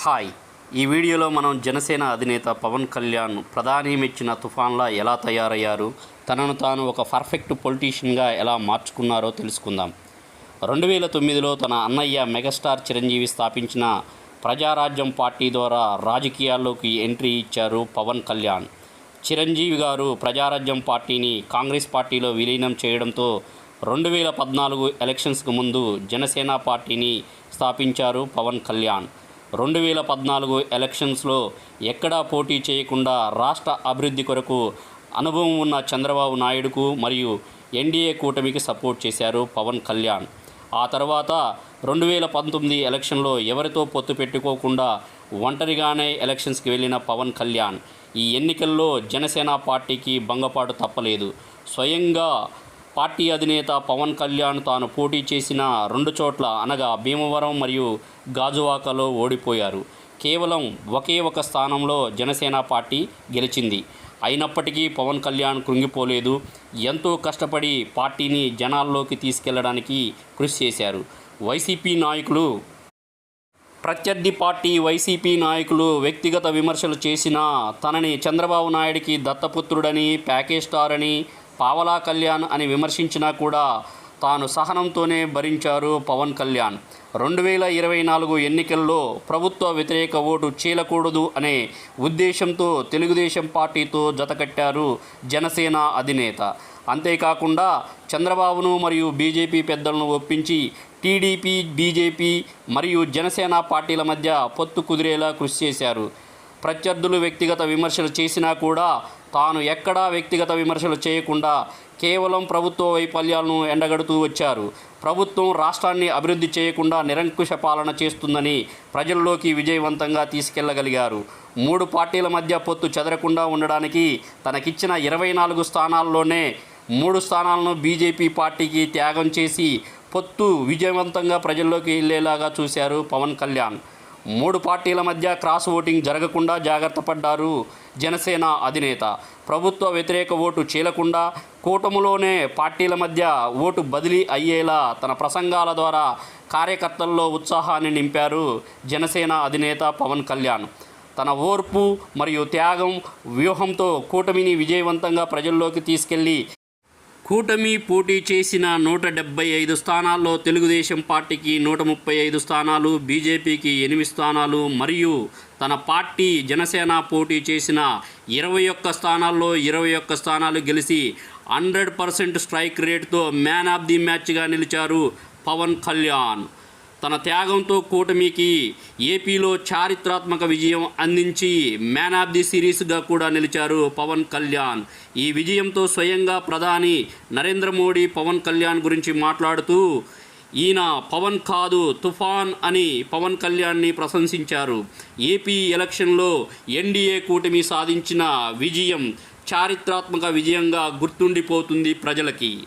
Hi. ఈ వీడియోలో మనం జనసేన అధినేత పవన్ కళ్యాణ్ ప్రధాని మెచ్చిన తుఫాన్లా ఎలా తయారయ్యారు? తనను తాను ఒక పర్ఫెక్ట్ పొలిటీషియన్గా ఎలా మార్చుకున్నారో తెలుసుకుందాం. రెండు వేల తొమ్మిదిలో తన అన్నయ్య మెగాస్టార్ చిరంజీవి స్థాపించిన ప్రజారాజ్యం పార్టీ ద్వారా రాజకీయాల్లోకి ఎంట్రీ ఇచ్చారు పవన్ కళ్యాణ్. చిరంజీవి గారు ప్రజారాజ్యం పార్టీని కాంగ్రెస్ పార్టీలో విలీనం చేయడంతో రెండు వేల పద్నాలుగు ఎలక్షన్స్కు ముందు జనసేన పార్టీని స్థాపించారు పవన్ కళ్యాణ్. రెండు వేల పద్నాలుగు ఎలక్షన్స్లో ఎక్కడా పోటీ చేయకుండా రాష్ట్ర అభివృద్ధి కొరకు అనుభవం ఉన్న చంద్రబాబు నాయుడుకు మరియు ఎన్డీఏ కూటమికి సపోర్ట్ చేశారు పవన్ కళ్యాణ్. ఆ తర్వాత రెండు వేల పంతొమ్మిది ఎలక్షన్లో ఎవరితో పొత్తు పెట్టుకోకుండా ఒంటరిగానే ఎలక్షన్స్కి వెళ్ళిన పవన్ కళ్యాణ్. ఈ ఎన్నికల్లో జనసేన పార్టీకి భంగపాటు తప్పలేదు. స్వయంగా పార్టీ అధినేత పవన్ కళ్యాణ్ తాను పోటీ చేసిన రెండు చోట్ల అనగా భీమవరం మరియు గాజువాకలో ఓడిపోయారు. కేవలం ఒకే ఒక స్థానంలో జనసేన పార్టీ గెలిచింది. అయినప్పటికీ పవన్ కళ్యాణ్ కృంగిపోలేదు. ఎంతో కష్టపడి పార్టీని జనాల్లోకి తీసుకెళ్ళడానికి కృషి చేశారు. వైసీపీ నాయకులు ప్రత్యర్థి పార్టీ వైసీపీ నాయకులు వ్యక్తిగత విమర్శలు చేసినా తనని చంద్రబాబు నాయుడికి దత్తపుత్రుడని ప్యాకేజ్ స్టార్ అని పావలా కళ్యాణ్ అని విమర్శించినా కూడా తాను సహనంతోనే భరించారు పవన్ కళ్యాణ్. రెండు వేల ఇరవై నాలుగు ఎన్నికల్లో ప్రభుత్వ వ్యతిరేక ఓటు చీలకూడదు అనే ఉద్దేశంతో తెలుగుదేశం పార్టీతో జతకట్టారు జనసేన అధినేత. అంతేకాకుండా చంద్రబాబును మరియు బీజేపీ పెద్దలను ఒప్పించి టీడీపీ బీజేపీ మరియు జనసేన పార్టీల మధ్య పొత్తు కుదిరేలా కృషి చేశారు. ప్రత్యర్థులు వ్యక్తిగత విమర్శలు చేసినా కూడా తాను ఎక్కడా వ్యక్తిగత విమర్శలు చేయకుండా కేవలం ప్రభుత్వ వైఫల్యాలను ఎండగడుతూ వచ్చారు. ప్రభుత్వం రాష్ట్రాన్ని అభివృద్ధి చేయకుండా నిరంకుశ పాలన చేస్తుందని ప్రజల్లోకి విజయవంతంగా తీసుకెళ్ళగలిగారు. మూడు పార్టీల మధ్య పొత్తు చెదరకుండా ఉండడానికి తనకిచ్చిన ఇరవై నాలుగు స్థానాల్లోనే మూడు స్థానాలను బీజేపీ పార్టీకి త్యాగం చేసి పొత్తు విజయవంతంగా ప్రజల్లోకి వెళ్ళేలాగా చూశారు పవన్ కళ్యాణ్. మూడు పార్టీల మధ్య క్రాస్ ఓటింగ్ జరగకుండా జాగ్రత్త పడ్డారు జనసేన అధినేత. ప్రభుత్వ వ్యతిరేక ఓటు చీలకుండా కూటములోనే పార్టీల మధ్య ఓటు బదిలీ అయ్యేలా తన ప్రసంగాల ద్వారా కార్యకర్తల్లో ఉత్సాహాన్ని నింపారు జనసేన అధినేత పవన్ కళ్యాణ్. తన ఓర్పు మరియు త్యాగం వ్యూహంతో కూటమిని విజయవంతంగా ప్రజల్లోకి తీసుకెళ్ళి కూటమి పోటీ చేసిన నూట డెబ్బై ఐదు స్థానాల్లో తెలుగుదేశం పార్టీకి నూట ముప్పై ఐదు స్థానాలు బీజేపీకి ఎనిమిది స్థానాలు మరియు తన పార్టీ జనసేన పోటీ చేసిన ఇరవై ఒక్క స్థానాల్లో ఇరవై ఒక్క స్థానాలు గెలిచి హండ్రెడ్ పర్సెంట్ స్ట్రైక్ రేట్తో మ్యాన్ ఆఫ్ ది మ్యాచ్గా నిలిచారు పవన్ కళ్యాణ్. తన త్యాగంతో కూటమికి ఏపీలో చారిత్రాత్మక విజయం అందించి మ్యాన్ ఆఫ్ ది సిరీస్గా కూడా నిలిచారు పవన్ కళ్యాణ్. ఈ విజయంతో స్వయంగా ప్రధాని నరేంద్ర మోడీ పవన్ కళ్యాణ్ గురించి మాట్లాడుతూ ఈయన పవన్ కాదు తుఫాన్ అని పవన్ కళ్యాణ్ని ప్రశంసించారు. ఏపీ ఎలక్షన్లో ఎన్డీఏ కూటమి సాధించిన విజయం చారిత్రాత్మక విజయంగా గుర్తుండిపోతుంది ప్రజలకి.